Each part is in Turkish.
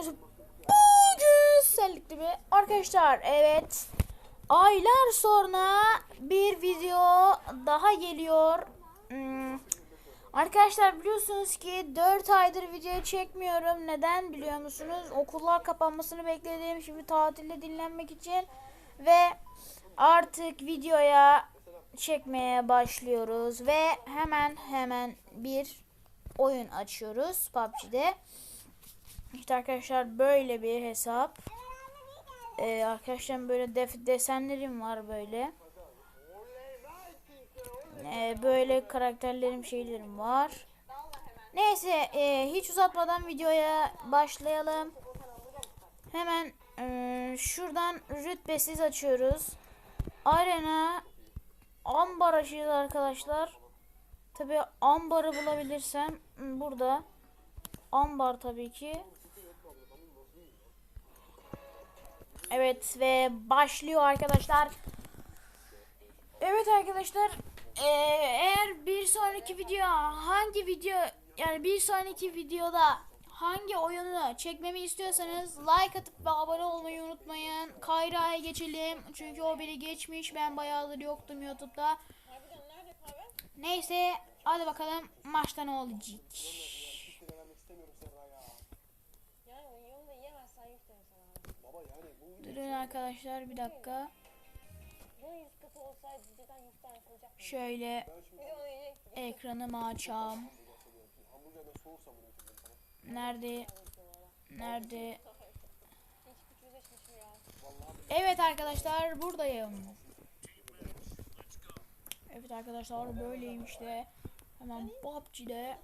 videomuzu bugün sellikli bir arkadaşlar evet aylar sonra bir video daha geliyor. Hmm, Arkadaşlar biliyorsunuz ki 4 aydır video çekmiyorum. Neden biliyor musunuz? Okullar kapanmasını bekledim. Şimdi tatilde dinlenmek için ve artık videoya çekmeye başlıyoruz ve hemen hemen bir oyun açıyoruz PUBG'de. İşte arkadaşlar böyle bir hesap. Ee, arkadaşlar böyle def desenlerim var böyle. Ee, böyle karakterlerim şeylerim var. Neyse e, hiç uzatmadan videoya başlayalım. Hemen e, şuradan rütbesiz açıyoruz. Arena ambar açıyoruz arkadaşlar. Tabi ambarı bulabilirsem burada. Ambar tabii ki. Evet ve başlıyor arkadaşlar. Evet arkadaşlar eee, eğer bir sonraki video hangi video yani bir sonraki videoda hangi oyunu çekmemi istiyorsanız like atıp ve abone olmayı unutmayın. Kayra'ya geçelim çünkü o biri geçmiş ben bayağıdır yoktum YouTube'da. Neyse hadi bakalım maçta ne olacak. vermek istemiyorum Serra ya. Yani oyunu da yiyemezsen yüz derim sana. Baba yani bu Durun arkadaşlar bir dakika. Şöyle ekranımı açam. Nerede? Nerede? Evet arkadaşlar buradayım. Evet arkadaşlar böyleyim işte. Hemen PUBG'de.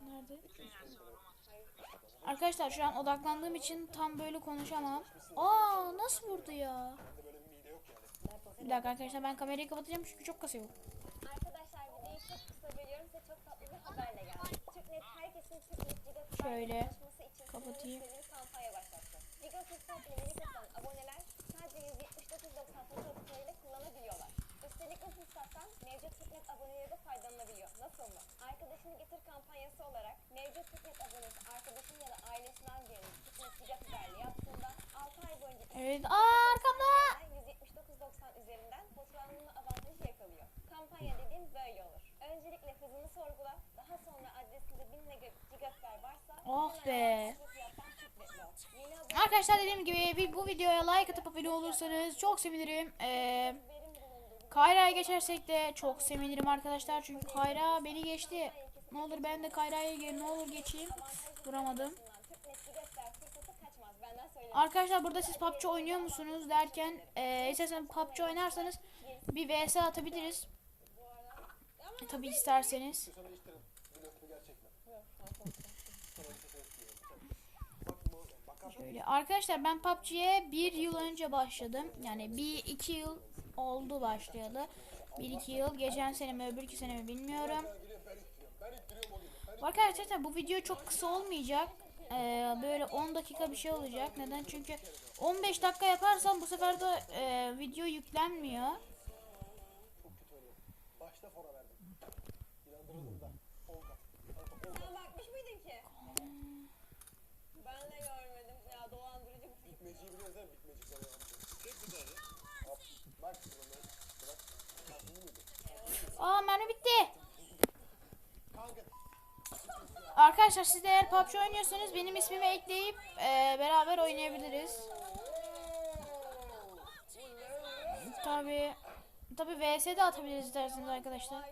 Nerede? 200 kadar. Arkadaşlar şu an odaklandığım için tam böyle konuşamam. Aa nasıl vurdu ya? Bir dakika arkadaşlar ben kamerayı kapatacağım çünkü çok kasıyor. Arkadaşlar videoyu çok kısa bölüyorum. Size çok tatlı bir haberle geldim. TürkNet herkesin TürkNet Giga Şöyle kapatayım. kampanya başlattı. Giga Fırsat ile satılan aboneler sadece 179.90 fotoğraf tutarıyla kullanabiliyorlar. Mevcut TürkNet aboneleri de faydalanabiliyor. Nasıl mı? Arkadaşını getir kampanyası olarak mevcut TürkNet abonesi arkadaşın ya da ailesinden birinin TürkNet Giga Fiber'le yaptığında 6 ay boyunca Evet aa arkamda. 179.90 üzerinden fotoğraflanma avantajı yakalıyor. Kampanya dediğim böyle olur. Öncelikle hızını sorgula, daha sonra adresinde 1000 gigabyte varsa Oh be. Arkadaşlar dediğim gibi bir- bu videoya like atıp abone olursanız çok sevinirim. Ee, bulundu. Kayra'ya geçersek de çok sevinirim arkadaşlar. Çünkü Kayra beni geçti. Ne olur ben de Kayra'ya ne olur geçeyim. Vuramadım. Arkadaşlar burada siz PUBG oynuyor musunuz derken e, istersen PUBG oynarsanız bir vs atabiliriz. E, tabi isterseniz. Şöyle. Arkadaşlar ben PUBG'ye bir yıl önce başladım. Yani bir iki yıl oldu başlayalı. Bir iki yıl. Geçen sene mi öbür iki sene mi bilmiyorum. Arkadaşlar bu video çok kısa olmayacak. Ee, böyle 10 dakika bir şey olacak. Neden? Çünkü 15 dakika yaparsam bu sefer de e, video yüklenmiyor. Arkadaşlar siz de eğer PUBG oynuyorsanız benim ismimi ekleyip e, beraber oynayabiliriz. Tabi tabi vs de atabiliriz isterseniz arkadaşlar.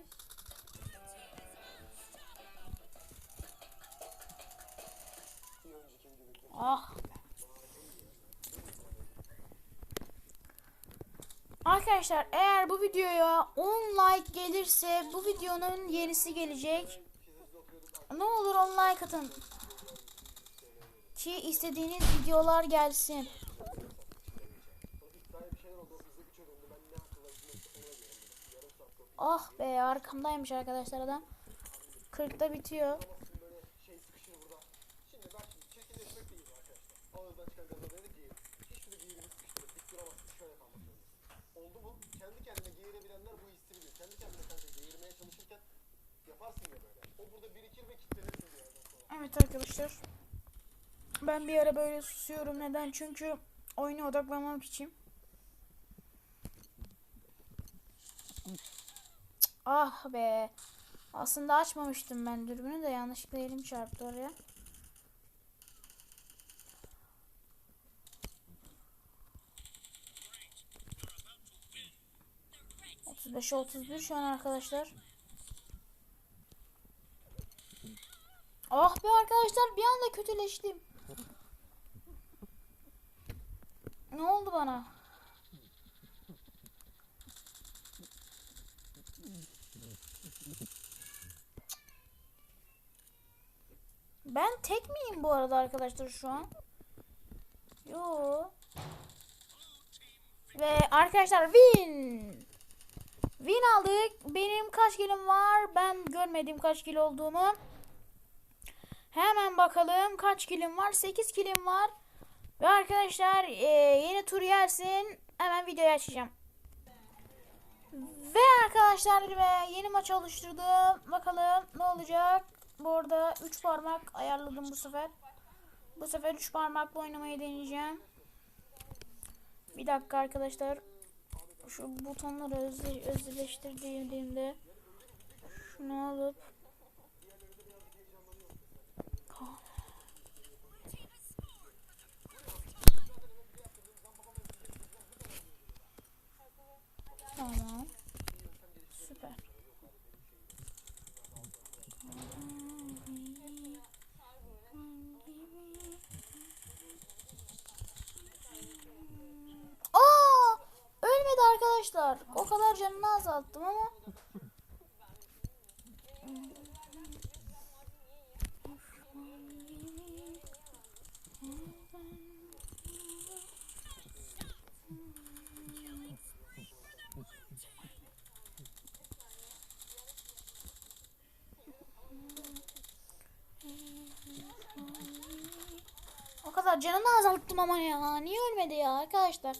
Ah. Arkadaşlar eğer bu videoya 10 like gelirse bu videonun yenisi gelecek. Ne olur online katın. Ki istediğiniz videolar gelsin. Ah be arkamdaymış arkadaşlar adam. 40'ta bitiyor. Kendi kendine geğirebilenler bu hissi bilir. Kendi kendine kanka geğirmeye çalışırken Evet arkadaşlar. Ben bir ara böyle susuyorum. Neden? Çünkü oyuna odaklanmak için. Ah be. Aslında açmamıştım ben dürbünü de yanlışlıkla elim çarptı oraya. Beşe otuz bir şu an arkadaşlar. Ah be arkadaşlar bir anda kötüleştim. Ne oldu bana? Ben tek miyim bu arada arkadaşlar şu an? Yo. Ve arkadaşlar win. Win aldık. Benim kaç kilim var? Ben görmedim kaç kilo olduğumu. Hemen bakalım kaç kilim var? 8 kilim var. Ve arkadaşlar e, yeni tur yersin. Hemen videoyu açacağım. Ve arkadaşlar ve yeni maç oluşturdum. Bakalım ne olacak. Bu arada 3 parmak ayarladım bu sefer. Bu sefer 3 parmakla oynamayı deneyeceğim. Bir dakika arkadaşlar. Şu butonları özde, şunu alıp Tamam. Süper. Aa! Ölmedi arkadaşlar. O kadar canını azalttım ama. O kadar canını azalttım ama ya. Niye ölmedi ya arkadaşlar?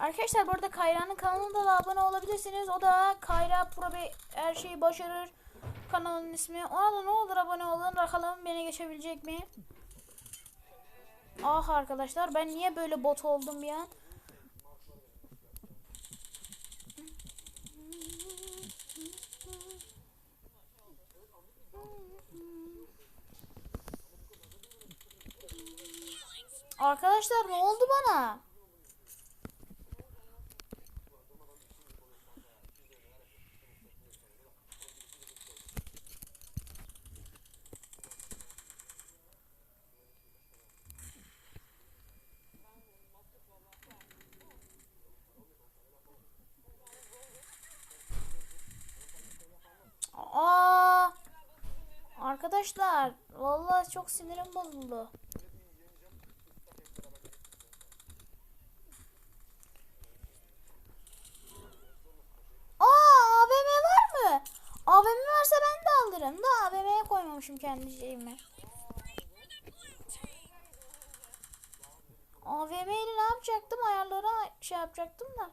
Arkadaşlar bu arada Kayra'nın kanalına da abone olabilirsiniz. O da Kayra Pro Bey her şeyi başarır. Kanalın ismi. Ona da ne olur abone olun. Bakalım beni geçebilecek mi? Ah arkadaşlar ben niye böyle bot oldum bir an? Arkadaşlar ne oldu bana? Aa! Arkadaşlar vallahi çok sinirim bozuldu. Aa AVM var mı? AVM varsa ben de alırım da AVM'ye koymamışım kendi şeyimi. AVM ile ne yapacaktım? Ayarlara şey yapacaktım da.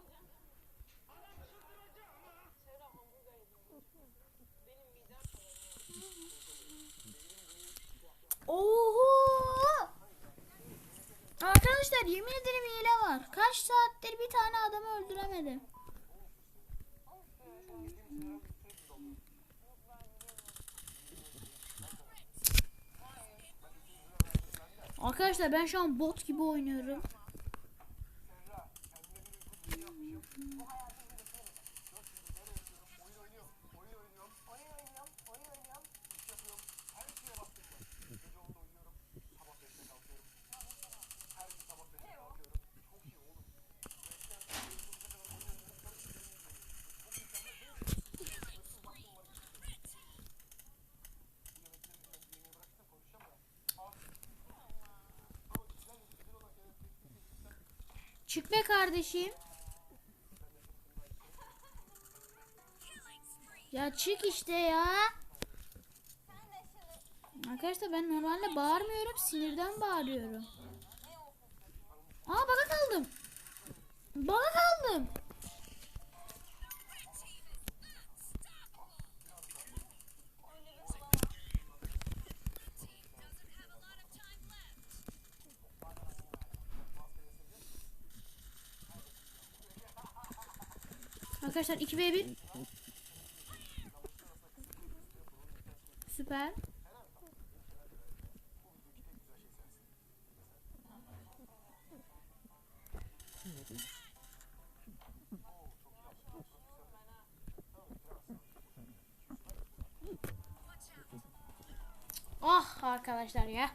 Oho! Arkadaşlar yemin ederim hile var. Kaç saattir bir tane adamı öldüremedim. Arkadaşlar ben şu an bot gibi oynuyorum. Çık be kardeşim. Ya çık işte ya. Arkadaşlar ben normalde bağırmıyorum. Sinirden bağırıyorum. Aa baka kaldım. Bana kaldım. Arkadaşlar 2v1 Süper. Ah arkadaşlar ya.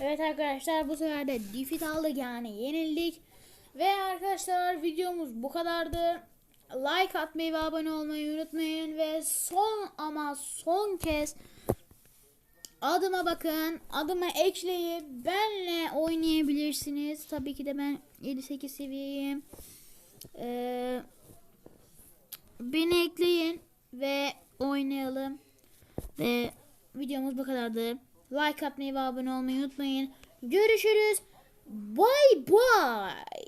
Evet arkadaşlar bu sefer de defeat aldık yani yenildik. Ve arkadaşlar videomuz bu kadardı. Like atmayı ve abone olmayı unutmayın. Ve son ama son kez adıma bakın. Adıma ekleyip benle oynayabilirsiniz. Tabii ki de ben 7-8 seviyeyim. Ee, beni ekleyin ve oynayalım. Ve videomuz bu kadardı. Like atmayı ve abone olmayı unutmayın. Görüşürüz. Bye bye.